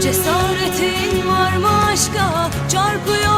Cesaretin var mı aşka? Çarpıyor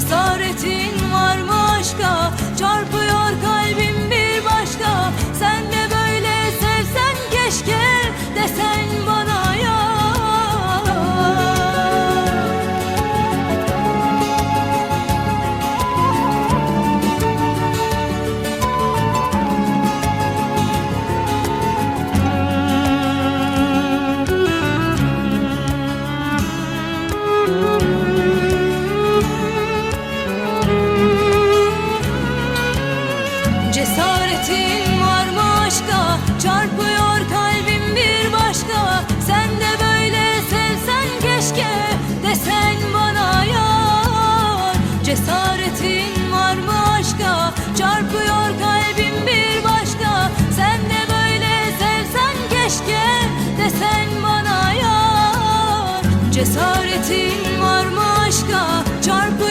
Cesaretin var mı aşka çarpıyor Cesaretin var mı aşka? Çarpıyor